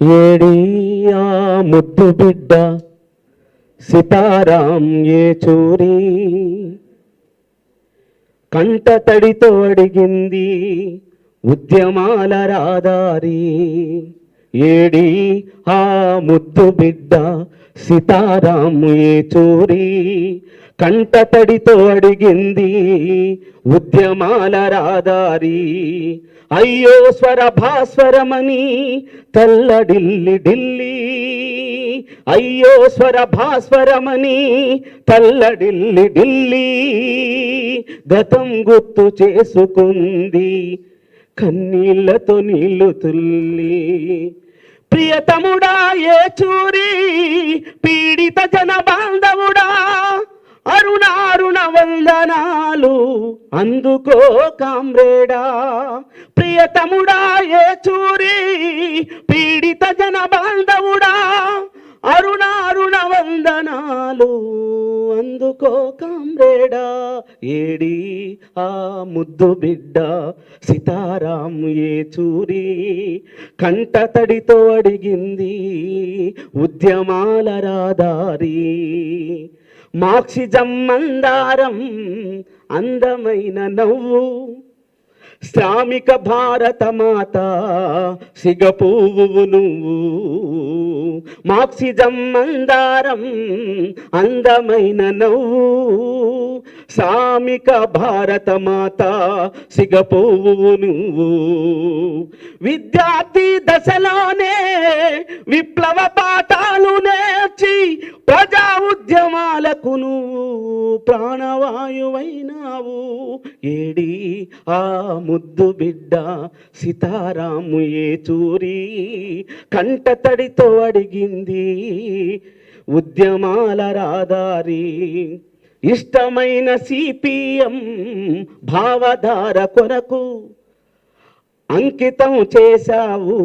AD ఆ ముద్దు బిడ్డ సితారాం ఏ చూరి? కంట తడితో అడిగింది ఉద్యమాల రాదారి. ఏడి ఆ ముద్దు బిడ్డ సితారాం ఏ చూరి? కంట తడితో అడిగింది ఉద్యమాల రాదారి. అయ్యో స్వర భాస్వరమని తల్లడిల్లి ఢిల్లీ. అయ్యో స్వర భాస్వరమని తల్లడిల్లి ఢిల్లీ. గతం గుర్తు చేసుకుంది కన్నీళ్ళతో నీళ్ళు తుల్లి. ప్రియతముడా ఏ చూరి పీ వందనాలు అందుకో కామ్రేడా. ప్రియతముడా ఏ చూరి? పీడిత జన బాంధవుడా. అరుణ అరుణ వందనాలు అందుకో కామ్రేడా. ఏడి? ఆ ముద్దు బిడ్డ సీతారాం ఏ చూరి? కంట తడితో అడిగింది ఉద్యమాల రాదారి. మాక్సిజం మందారం అందమైన నవ్వు. శ్రామిక భారత మాత సిగపువ్వు నువ్వు మాక్సిజం మందారం అందమైన నవ్వు. శ్రామిక భారత మాత సిగపువ్వు నువ్వు విద్యార్థి దశలోనే విప్లవ పాఠాలు ప్రాణవాయువైనావు. ఏడి ఆ ముద్దు బిడ్డ సీతారాము ఏ చూరి? కంట తడితో అడిగింది ఉద్యమాల రాదారి ఇష్టమైన సిపిఎం భావధార కొరకు అంకితం చేశావు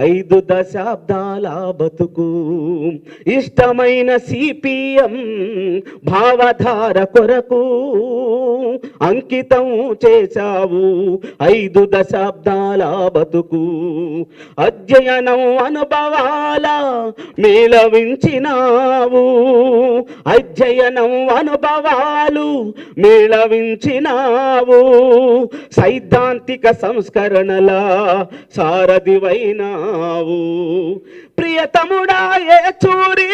ఐదు దశాబ్దాల బతుకు. ఇష్టమైన సిపిఎం భావధార కొరకు అంకితం చేశావు ఐదు దశాబ్దాల బతుకు. అధ్యయనం అనుభవాల మేళవించినావు అధ్యయనం అనుభవాలు మేళవించినావు. సైద్ధాంతిక సంస్కరణ సంస్కరణల సారథివైనావు. ప్రియతముడా ఏ చూరి?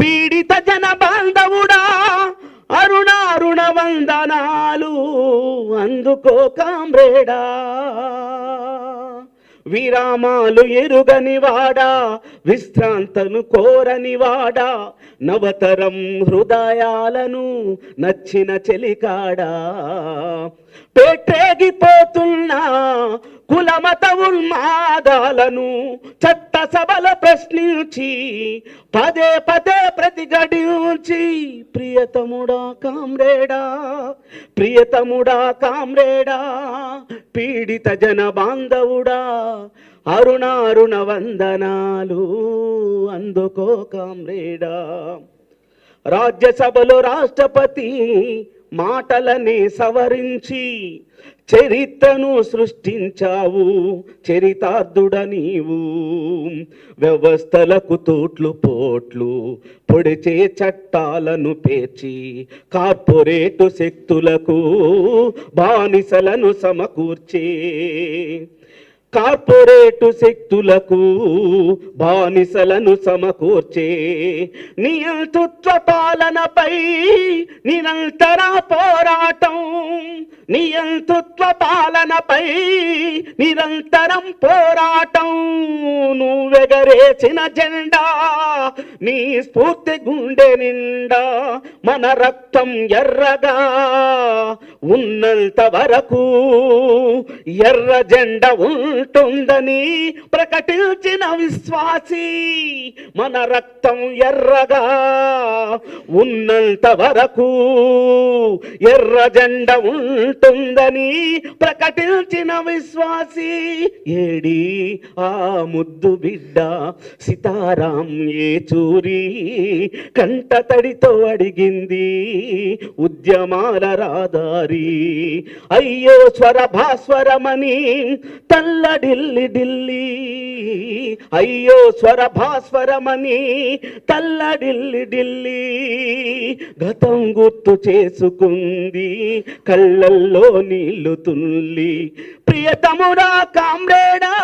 పీడిత జన బాంధవుడా అరుణ అరుణ వందనాలు అందుకో కామ్రేడా. విరామాలు ఎరుగని వాడా విశ్రాంతను కోరని వాడా నవతరం హృదయాలను నచ్చిన చెలికాడా. పేటేగిపోతున్నా కులమత ఉన్మాదాలను చట్ట సభల ప్రశ్నించి పదే పదే ప్రతిఘటించి ప్రియతముడా కామ్రేడా ప్రియతముడా కామ్రేడా పీడిత జన బాంధవుడా అరుణ అరుణ వందనాలు అందుకో కామ్రేడా. రాజ్యసభలో రాష్ట్రపతి మాటలని సవరించి చరిత్రను సృష్టించావు చరితార్థుడ నీవు వ్యవస్థలకు తోట్లు పోట్లు పొడిచే చట్టాలను పేర్చి కార్పొరేటు శక్తులకు బానిసలను సమకూర్చే. కార్పొరేటు శక్తులకు బానిసలను సమకూర్చే నియంతృత్వ పాలనపై నిరంతర పోరాటం నియంతృత్వ పాలనపై నిరంతరం పోరాటం నువ్వెగరేసిన జెండా నీ స్ఫూర్తి గుండె నిండా మన రక్తం ఎర్రగా ఉన్నంత వరకు ఎర్ర జెండ ఉంటుందని ప్రకటించిన విశ్వాసి మన రక్తం ఎర్రగా ఉన్నంత వరకు ఎర్ర జెండ ఉంటుందని ప్రకటించిన విశ్వాసి ఏడి ఆ ముద్దు బిడ్డ సీతారాం ఏ చూరి కంట తడితో అడిగింది ఉద్యమాల రాదారి. అయ్యో స్వర భాస్వరమని తల్లడిల్లి ఢిల్లీ. అయ్యో స్వర భాస్వరమని తల్ల ఢిల్లి ఢిల్లీ. గతం గుర్తు చేసుకుంది కళ్ళల్లో నీళ్ళు తుల్లి. ప్రియతముడా కామ్రేడా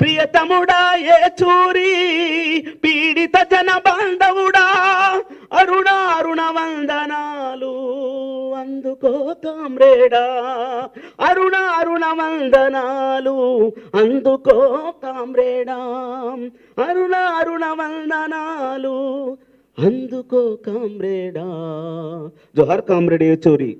ప్రియతముడా ఏచూరి పీడిత జన బంధవుడా అరుణ అరుణ వందనాలు అందుకో కామ్రేడా అరుణ అరుణ వందనాలు అందుకో కామ్రేడా అరుణ అరుణ వందనాలు అందుకో కామ్రేడా జోహర్ కామ్రేడ్ ఏచూరి.